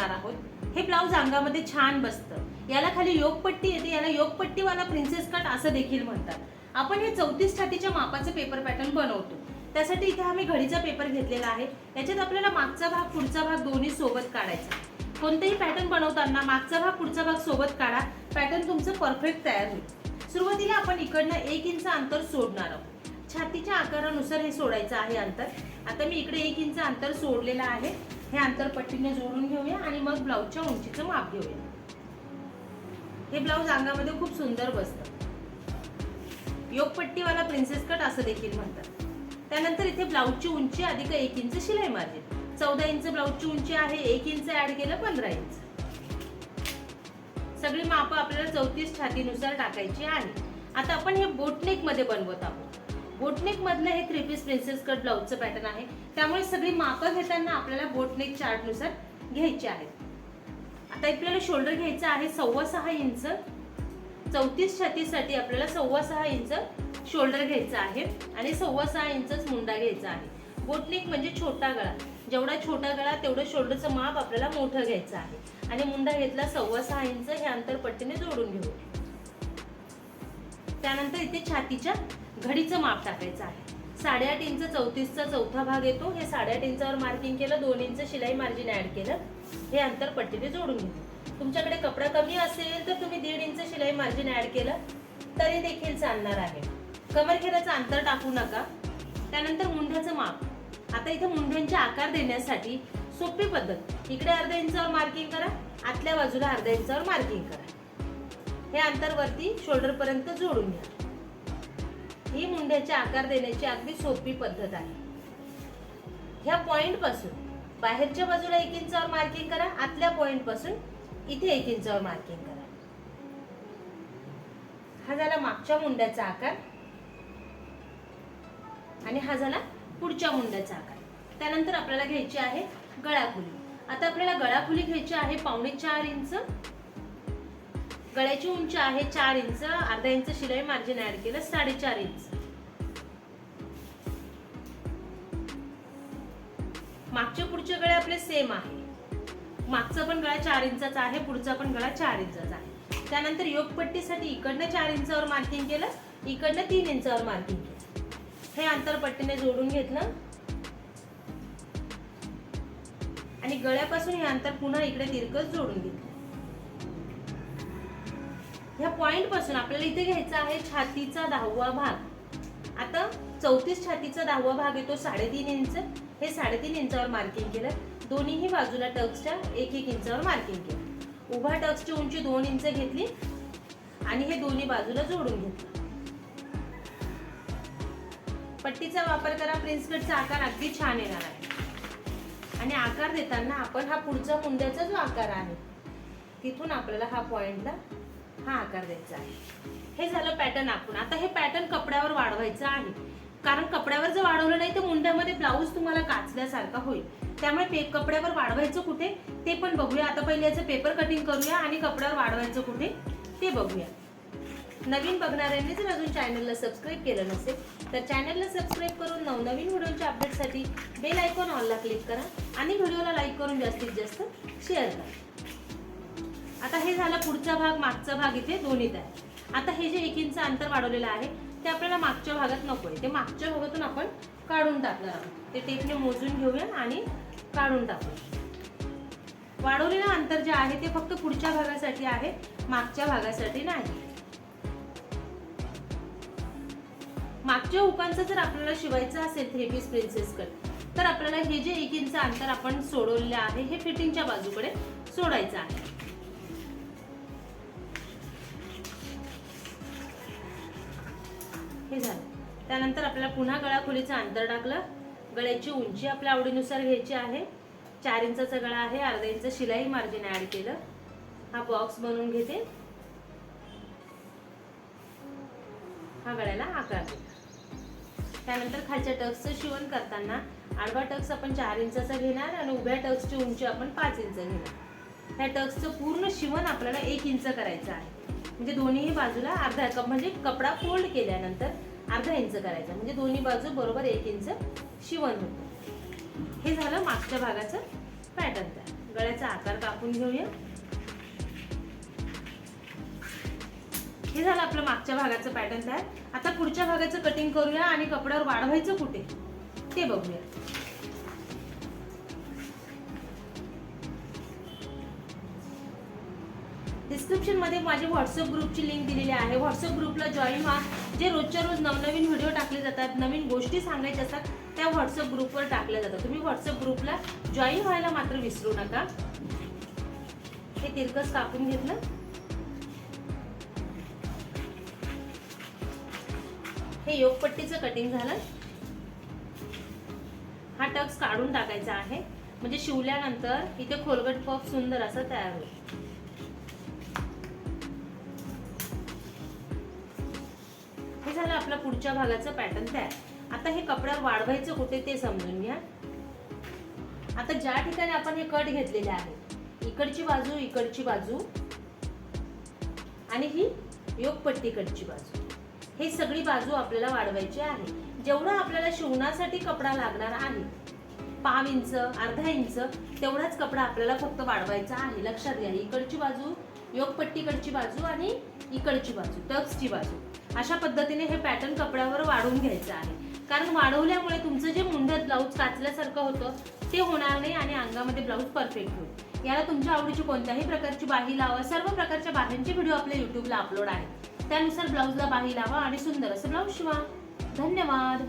बघणार आहोत. हे ब्लाऊज अंगामध्ये छान बसतं. याला खाली योगपट्टी येते याला योगपट्टीवाला प्रिन्सेस कट असं देखील म्हणतात. आपण हे चौतीस छातीच्या मापाचं पेपर पॅटर्न बनवतो. त्यासाठी इथे आम्ही घडीचा पेपर घेतलेला आहे. याच्यात आपल्याला मागचा भाग पुढचा भाग दोन्ही सोबत काढायचा. कोणतेही पॅटर्न बनवताना मागचा भाग पुढचा भाग सोबत काढा. पॅटर्न तुमचं परफेक्ट तयार होईल. सुरुवातीला आपण इकडनं एक इंच अंतर सोडणार आहोत. छातीच्या आकारानुसार हे सोडायचं आहे अंतर. आता मी इकडे एक इंच अंतर सोडलेलं आहे. हे अंतर पट्टीने जोडून घेऊया आणि मग ब्लाऊजच्या उंचीचं माप घेऊया. हे ब्लाऊज अंगामध्ये खूप सुंदर बसतं. योगपट्टीवाला प्रिन्सेस कट असं देखील म्हणतात. त्यानंतर इथे ब्लाऊजची उंची अधिक एक इंच शिलाई मार्जिन. चौदा इंच ब्लाऊजची उंची आहे एक इंच ऍड केलं पंधरा इंच. सगळी मापं आपल्याला चौतीस छातीनुसार टाकायची आहे. आता आपण हे बोटनेकमध्ये बनवत आहोत. बोटनेक मधलं हे थ्री पीस प्रिन्सेस कट ब्लाऊजचं पॅटर्न आहे. त्यामुळे सगळी मापं घेताना आपल्याला बोटनेक चार्टनुसार घ्यायची आहेत. आता आपल्याला शोल्डर घ्यायचं आहे सव्वा सहा इंच. चौतीस छातीसाठी आपल्याला सव्वा सहा इंच शोल्डर घ्यायचं आहे आणि सव्वा सहा इंचच मुंडा घ्यायचा आहे. बोटनेक म्हणजे छोटा गळा. जेवढा छोटा गळा तेवढं शोल्डरचं माप आपल्याला मोठं घ्यायचं आहे. आणि मुंडा घेतला सव्वा सहा इंच हे अंतर पट्टीने जोडून घेऊ. त्यानंतर इथे छातीच्या घडीचं माप टाकायचं आहे. साडेआठ इंच चौतीसचा चौथा भाग येतो. हे साडेआठ इंचावर मार्किंग केलं दोन इंच शिलाई मार्जिन ऍड केलं. हे अंतर पट्टीने जोडून घेतलं तुमच्याकडे कपडा कमी असेल तर तुम्ही दीड इंच शिलाई मार्जिन ऍड केलं तरी देखील चालणार आहे. कमरखेराचं अंतर टाकू नका. त्यानंतर मुंढ्याचं माप. आता इथे मुंढ्यांचे आकार देण्यासाठी सोपी पद्धत. इकडे अर्ध्या इंचावर मार्किंग करा आतल्या बाजूला अर्ध्या इंचावर मार्किंग करा. हे अंतर वरती शोल्डर पर्यंत जोडून घ्या. ही मुंड्याचे आकार देण्याची अगदी सोपी पद्धत आहे. ह्या पॉइंटपासून बाहेरच्या बाजूला एक इंचावर मार्किंग करा आतल्या पॉइंटपासून इथे एक इंचावर मार्किंग करा. हा झाला मागच्या मुंड्याचा आकार आणि हा झाला पुढच्या मुंड्याचा आकार. त्यानंतर आपल्याला घ्यायची आहे गळाखुली. आता आपल्याला गळाखुली घ्यायची आहे पावणे चार इंच. गळ्याची उंची आहे चार इंच अर्धा इंच शिलाई मार्जिन ऍड केलं साडेचार इंच. मागचे पुढचे गळे आपले सेम आहे. मागचा पण गळा चार इंचाचा आहे पुढचा पण गळा चार इंचाचा आहे. त्यानंतर योगपट्टीसाठी इकडनं चार इंचावर मार्किंग केलं इकडनं तीन इंचावर मार्किंग केलं. हे अंतर पट्टीने जोडून घेतलं. आणि गळ्यापासून हे अंतर पुन्हा इकडे तिरकस जोडून घेतलं. ह्या पॉइंटपासून आपल्याला इथे घ्यायचा आहे छातीचा दहावा भाग. आता चौतीस छातीचा दहावा भाग येतो साडेतीन इंच. हे साडेतीन इंचावर मार्किंग केलं. दोन्हीही बाजूला टक्सच्या एक एक इंचावर मार्किंग केलं. उभा टक्सची उंची दोन इंच घेतली आणि हे दोन्ही बाजूला जोडून घेतलं. पट्टीचा वापर करा प्रिन्स कटचा आकार अगदी छान येणार आहे. आणि आकार देताना आपण हा पुढचा मुंड्याचा जो आकार आहे तिथून आपल्याला हा पॉइंटला हा आकार द्यायचा आहे. हे झालं पॅटर्न आपण आता हे पॅटर्न कपड्यावर वाढवायचं आहे. कारण कपड्यावर जर वाढवलं नाही तर मुंड्यामध्ये ब्लाऊज तुम्हाला काचल्यासारखा होईल. त्यामुळे पे कपड्यावर वाढवायचं कुठे? ते पण बघूया. आता पहिले याचं पेपर कटिंग करूया आणि कपड्यावर वाढवायचं कुठे? ते बघूया. नवीन बघणाऱ्यांनी जर अजून चॅनलला सबस्क्राईब केलं नसेल तर चॅनलला सबस्क्राईब करून नवनवीन व्हिडिओच्या अपडेटसाठी बेल आयकॉन ऑनला क्लिक करा आणि व्हिडिओला लाईक करून जास्तीत जास्त शेअर करा. आता हे झालं पुढचा भाग मागचा भाग इथे दोन्हीत आहे. आता हे जे एक इंच अंतर वाढवलेलं आहे ते आपल्याला मागच्या भागात नको आहे. ते मागच्या भागातून आपण काढून टाकणार आहोत. ते टेपने मोजून घेऊया आणि काढून टाकू वाढवलेलं अंतर जे आहे ते फक्त पुढच्या भागासाठी आहे मागच्या भागासाठी नाही. मागच्या हुकांचं जर आपल्याला शिवायचं असेल थ्री पीस प्रिन्सेस कट तर आपल्याला हे जे एक इंच अंतर आपण सोडवलेलं आहे हे फिटिंगच्या बाजूकडे सोडायचं आहे. हे झालं. त्यानंतर आपल्याला पुन्हा गळाखोलीचं अंतर टाकलं. गळ्याची उंची आपल्या आवडीनुसार घ्यायची आहे. चार इंचाचा गळा आहे. अर्धा इंच शिलाई मार्जिन ॲड केलं. हा बॉक्स बनवून घेते. हा गळ्याला आकार त्यानंतर खालच्या टक्सचं शिवण करताना आडवा टक्स आपण चार इंचाचा घेणार आणि उभ्या टक्सची उंची आपण पाच इंच घेणार. ह्या टक्सचं पूर्ण शिवण आपल्याला एक इंच करायचं आहे. म्हणजे दोन्ही बाजूला अर्धा कप म्हणजे कपडा फोल्ड केल्यानंतर अर्धा इंच करायचा. म्हणजे दोन्ही बाजू बरोबर एक इंच शिवण होतं. हे झालं मागच्या भागाचं पॅटर्न तयार गळ्याचा आकार कापून घेऊया. हे झालं आपलं मागच्या भागाचं पॅटर्न तयार आता पुढच्या भागाचं कटिंग करूया आणि कपड्यावर वाढवायचं कुठे? ते बघूया. डिस्क्रिप्शनमध्ये माझे व्हॉट्सअप ग्रुपची लिंक दिलेली आहे. व्हॉट्सअप ग्रुपला जॉईन व्हा. जे रोजच्या रोज नवनवीन व्हिडिओ टाकले जातात नवीन गोष्टी सांगायच्या असतात त्या व्हॉट्सअप ग्रुपवर टाकल्या जातात. तुम्ही व्हॉट्सअप ग्रुपला जॉईन व्हायला मात्र विसरू नका. हे तिरकस कापून घेतलं. हे योगपट्टीचं कटिंग झालं. हा टक्स काढून टाकायचा आहे. म्हणजे शिवल्यानंतर इथे खोलगट पफ सुंदर असा तयार होईल. झालं आपला पुढच्या भागाचं पॅटर्न तयार. आता हे कपड्यावर वाढवायचं कुठे ते समजून घ्या. आता ज्या ठिकाणी आपण हे कट घेतलेले आहे इकडची बाजू इकडची बाजू आणि ही योगपट्टीकडची बाजू. हे सगळी बाजू आपल्याला वाढवायची आहे. जेवढा आपल्याला शिवण्यासाठी कपडा लागणार आहे पाव इंच अर्धा इंच तेवढाच कपडा आपल्याला फक्त वाढवायचा आहे. लक्षात घ्या इकडची बाजू योगपट्टीकडची बाजू आणि इकडची बाजू टक्सची बाजू. अशा पद्धतीने हे पॅटर्न कपड्यावर वाढवून घ्यायचं आहे. कारण वाढवल्यामुळे तुमचं जे मुंड्यात ब्लाऊज काचल्यासारखं होतं ते होणार नाही आणि अंगामध्ये ब्लाऊज परफेक्ट होईल. याला तुमच्या आवडीची कोणत्याही प्रकारची बाही लावा. सर्व प्रकारच्या बाह्यांचे व्हिडिओ आपल्या यूट्यूबला अपलोड आहे त्यानुसार ब्लाऊजला बाही लावा आणि सुंदर असं ब्लाऊज शिवा. धन्यवाद.